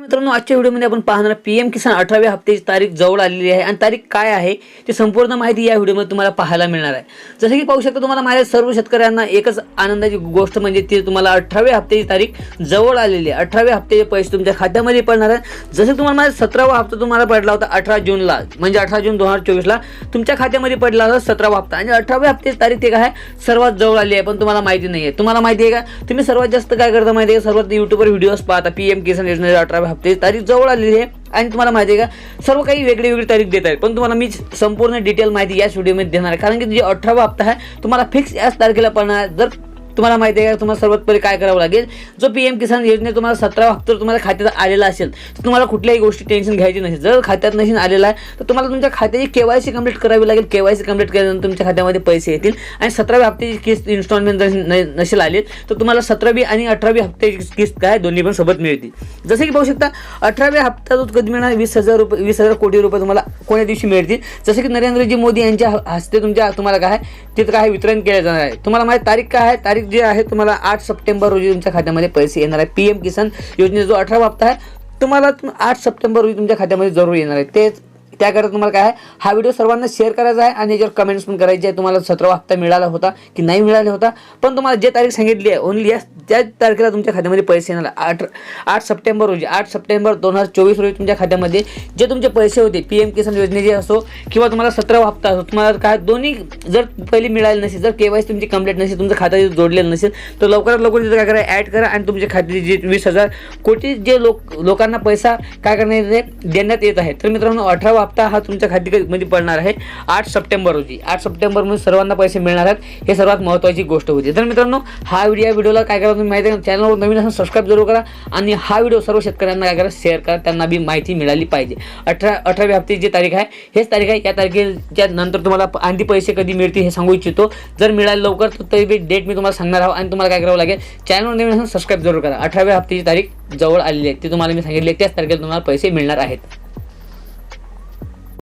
मित्रांनो आजच्या व्हिडिओमध्ये आपण पाहणार पी एम किसान अठराव्या हप्त्याची तारीख जवळ आलेली आहे. आणि तारीख काय आहे ती संपूर्ण माहिती या व्हिडिओमध्ये तुम्हाला पाहायला मिळणार आहे. जसं की पाहू शकता तुम्हाला माझ्या सर्व शेतकऱ्यांना एकच आनंदाची गोष्ट म्हणजे ती तुम्हाला अठराव्या हप्त्याची तारीख जवळ आलेली आहे. अठराव्या हप्त्याचे पैसे तुमच्या खात्यामध्ये पडणार आहे जसं तुम्हाला माझा सतरावा हप्ता तुम्हाला पडला होता अठरा जूनला म्हणजे अठरा जून दोन हजार चोवीसला तुमच्या खात्यामध्ये पडला होता सतरावा हप्ता. आणि अठराव्या हप्त्याची तारीख ते काय आहे सर्वात जवळ आली आहे पण तुम्हाला माहिती नाही आहे तुम्हाला माहिती आहे का तुम्ही सर्वात जास्त काय करता माहिती आहे सर्वात युट्यूबवर व्हिडिओज पाहता. पी एम किसान योजनेचा अठराव्या हप्त्याची तारीख जवळ आलेली आहे. आणि तुम्हाला माहिती आहे का सर्व काही वेगळी वेगळी तारीख देत आहे पण तुम्हाला मी संपूर्ण डिटेल माहिती याच व्हिडिओमध्ये देणार आहे. कारण की जे अठरावा हप्ता आहे तुम्हाला फिक्स याच तारखेला पडणार जर तुम्हाला माहिती आहे का? तुम्हाला सर्वात पहिले काय करावं लागेल? जो पी एम किसान योजने तुम्हाला सतरा हप्ता तुम्हाला खात्यात आलेला असेल तर तुम्हाला कुठल्याही गोष्टी टेन्शन घ्यायची नसेल जर खात्यात नसेल आलेला आहे तर तुम्हाला तुमच्या खात्याची के वाय सी कंप्लीट करावी लागेल. के वाय सी कंप्लीट केल्यानंतर तुमच्या खात्यामध्ये पैसे येतील. आणि सतराव्या हप्त्याची किस्त इन्स्टॉलमेंट जर नसेल आली तर तुम्हाला सतरावी आणि अठरावी हप्त्याची किस्त काय दोन्ही पण सोबत मिळतील. जसं की पाहू शकता अठराव्या हप्ता जो कधी मिळणार वीस हजार रुपये वीस हजार कोटी रुपये तुम्हाला कोण्या दिवशी मिळतील? जसं की नरेंद्रजी मोदी यांच्या ह- हस्ते तुमच्या तुम्हाला काय आहे, तिथं काय वितरण केलं जाणार आहे. तुम्हाला माहिती तारीख काय आहे? तारीख जे आहे तुम्हाला आठ सप्टेंबर रोजी तुमच्या खात्यामध्ये पैसे येणार आहे पी एम किसान योजनेचा जो अठरावा हप्ता आहे तुम्हाला आठ सप्टेंबर रोजी तुमच्या खात्यामध्ये जरूर येणार आहे. तेच त्याकरता तुम्हाला काय आहे हा व्हिडिओ सर्वांना शेअर करायचा आहे आणि याच्यावर कमेंट्स पण करायचे आहे. तुम्हाला सतरा हप्ता मिळाला होता की नाही मिळाला होता पण तुम्हाला जे तारीख सांगितली आहे ओनली या त्या तारखेला तुमच्या खात्यामध्ये पैसे येणार आठ आठ सप्टेंबर रोजी आठ सप्टेंबर दोन हजार चोवीस रोजी तुमच्या खात्यामध्ये जे तुमचे पैसे होते पी एम किसान योजनेचे असो किंवा तुम्हाला सतरा हप्ता असो तुम्हाला काय दोन्ही जर पहिले मिळाले नसेल जर केवायसी तुमची कंप्लीट नसेल तुमचं खातं जोडलेलं नसेल तर लवकरात लवकर तिथं काय करा ॲड करा आणि तुमच्या खात्याचे जे वीस हजार कोटी जे लोक लोकांना पैसा काय करण्यात देण्यात येत आहे. तर मित्रांनो अठरावा हप्ता हा तुमच्या खात्यामध्ये पडणार आहे. आठ सप्टेंबर रोजी. आठ सप्टेंबरमध्ये सर्वांना पैसे मिळणार आहेत. हे सर्वात महत्त्वाची गोष्ट होती. तर मित्रांनो हा व्हिडिओ या व्हिडिओला काय करा तुम्ही माहिती आहे चॅनलवर नवीन असून सबस्क्राईब जरूर करा. आणि हा व्हिडिओ सर्व शेतकऱ्यांना काय करा? शेअर करा. त्यांना बी माहिती मिळाली पाहिजे. अठरा अठराव्या हप्त्याची जी तारीख आहे हेच तारीख आहे. या तारखेच्या नंतर तुम्हाला आणखी पैसे कधी मिळतील हे सांगू इच्छितो. जर मिळाले लवकर तर तरी डेट मी तुम्हाला सांगणार आहोत आणि तुम्हाला काय करावं लागेल? चॅनलवर नवीन असून सबस्क्राईब जरूर करा. अठराव्या हप्त्याची तारीख जवळ आलेली आहे. ती तुम्हाला मी सांगितली त्याच तारखेला तुम्हाला पैसे मिळणार आहेत.